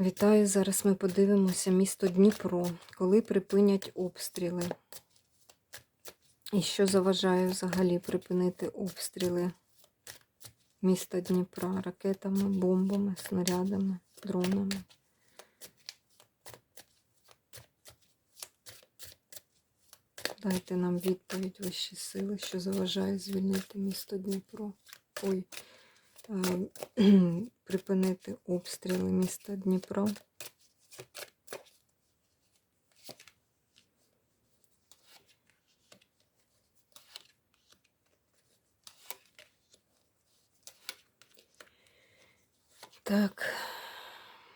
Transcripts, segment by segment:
Вітаю! Зараз ми подивимося місто Дніпро, коли припинять обстріли. І що заважає взагалі припинити обстріли міста Дніпра ракетами, бомбами, снарядами, дронами. Дайте нам відповідь вищі сили, що заважає звільнити місто Дніпро. Ой, припинити обстріли міста Дніпро. Так,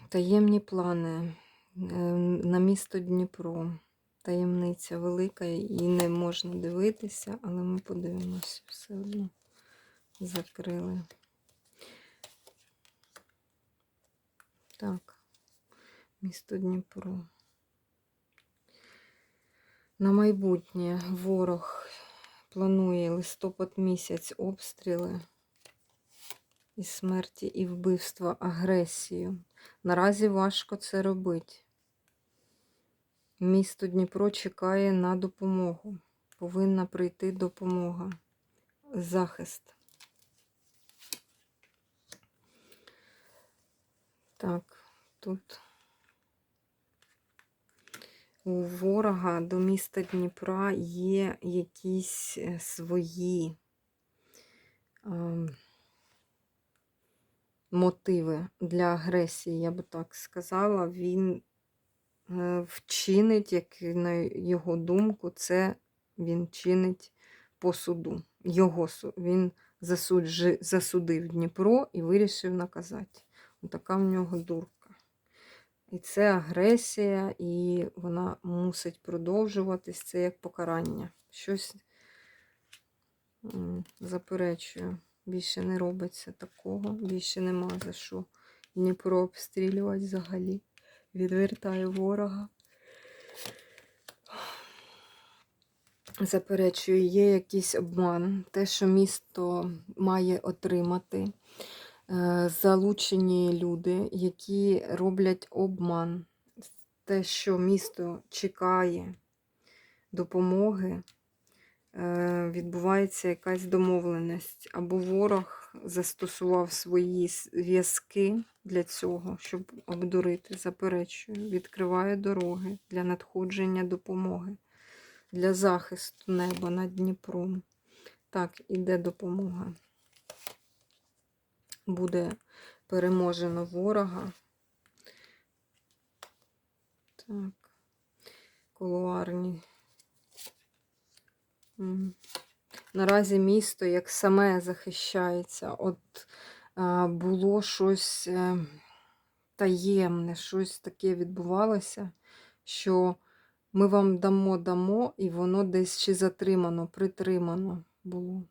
таємні плани е, на місто Дніпро. Таємниця велика і не можна дивитися, але ми подивимося все одно. Закрили. Так, місто Дніпро. На майбутнє ворог планує листопад місяць обстріли і смерті, і вбивства, агресію. Наразі важко це робити. Місто Дніпро чекає на допомогу. Повинна прийти допомога, захист. Так, тут у ворога до міста Дніпра є якісь е, свої е, мотиви для агресії, я би так сказала. Він е, вчинить, як на його думку, це він чинить по суду. Його. Він засуджи, засудив Дніпро і вирішив наказати. Така в нього дурка. І це агресія, і вона мусить продовжуватись. Це як покарання. Щось заперечую. Більше не робиться такого, більше нема за що Дніпро обстрілювати взагалі. Відвертаю ворога. Заперечую, є якийсь обман. Те, що місто має отримати. Е, залучені люди, які роблять обман. Те, що місто чекає допомоги, е, відбувається якась домовленість. Або ворог застосував свої зв'язки для цього, щоб обдурити, заперечую, відкриває дороги для надходження допомоги, для захисту неба над Дніпром. Так, іде допомога буде переможено ворога. Так, кулуарні. Наразі місто як саме захищається. От було щось е, таємне, щось таке відбувалося, що ми вам дамо, дамо, і воно десь чи затримано, притримано було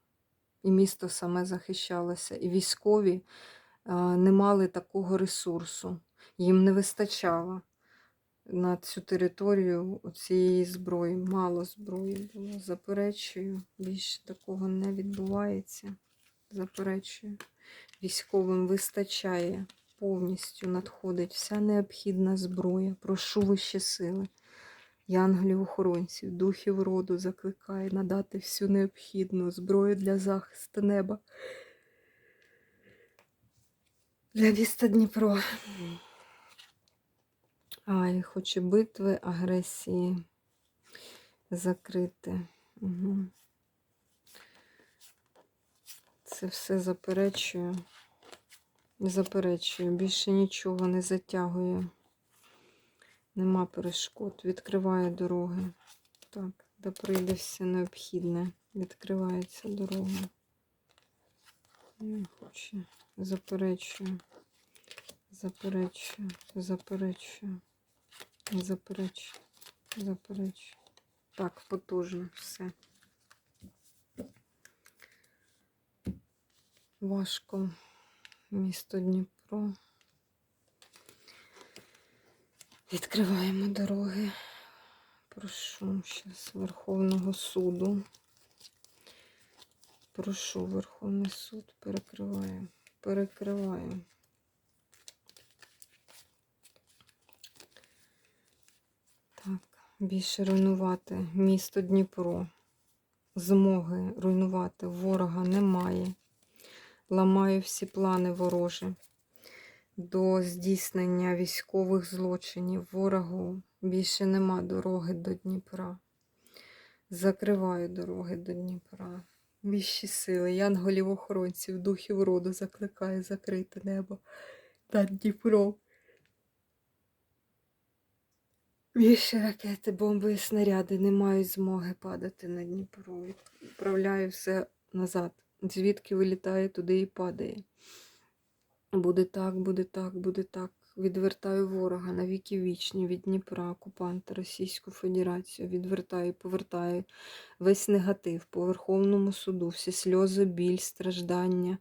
і місто саме захищалося. І військові не мали такого ресурсу, їм не вистачало на цю територію цієї зброї. Мало зброї було. Заперечую, більше такого не відбувається. Заперечую. Військовим вистачає, повністю надходить вся необхідна зброя. Прошу вище сили. Янголів-охоронців, духів роду закликає надати всю необхідну зброю для захисту неба. Для міста Дніпро. Ай, хоче битви, агресії закрити. Угу. Це все заперечую. Заперечую, більше нічого не затягую. Нема перешкод. Відкриває дороги. Так, де прийде все необхідне. Відкривається дорога. Не хочу. Заперечую. Заперечую. Заперечую. Заперечую. Заперечую. Так, потужно все. Важко місто Дніпро. Відкриваємо дороги. Прошу зараз Верховного суду. Прошу Верховний суд, перекриваю, перекриваю. Так, більше руйнувати місто Дніпро. Змоги руйнувати ворога немає. Ламаю всі плани ворожі до здійснення військових злочинів. Ворогу більше нема дороги до Дніпра. Закриваю дороги до Дніпра. Віщі сили, янголів охоронців, духів роду закликаю закрити небо над Дніпром. Більше ракети, бомби і снаряди не мають змоги падати на Дніпро. Відправляю все назад. Звідки вилітає, туди і падає. Буде так, буде так, буде так. Відвертаю ворога на віки вічні від Дніпра, окупанта Російську Федерацію. Відвертаю, повертаю весь негатив по Верховному суду, всі сльози, біль, страждання,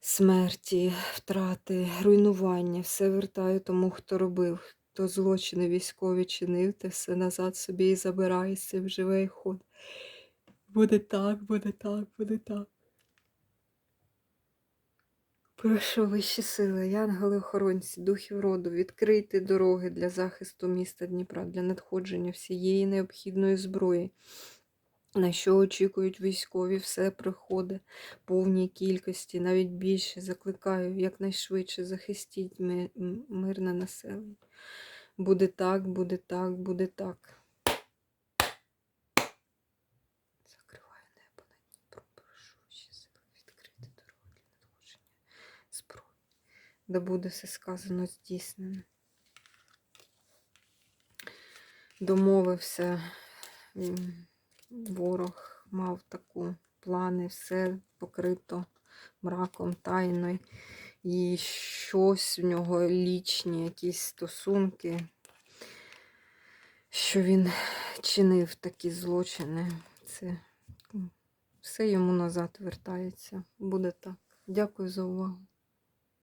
смерті, втрати, руйнування. Все вертаю тому, хто робив, хто злочини військові чинив, те все назад собі і забирає, цим живе і ход. Буде так, буде так, буде так. Прошу вищі сили, янголи-охоронці, духів роду, відкрити дороги для захисту міста Дніпра, для надходження всієї необхідної зброї, на що очікують військові, все приходить повній кількості, навіть більше. Закликаю якнайшвидше захистіть мирне населення. Буде так, буде так, буде так. Закриваю небо над Дніпром, прошу вищі сили, відкрити дороги для надходження зброї, де буде все сказано здійснено. Домовився ворог, мав таку плани, все покрито мраком, тайною. І щось в нього лічні, якісь стосунки, що він чинив такі злочини. Це все йому назад вертається. Буде так. Дякую за увагу.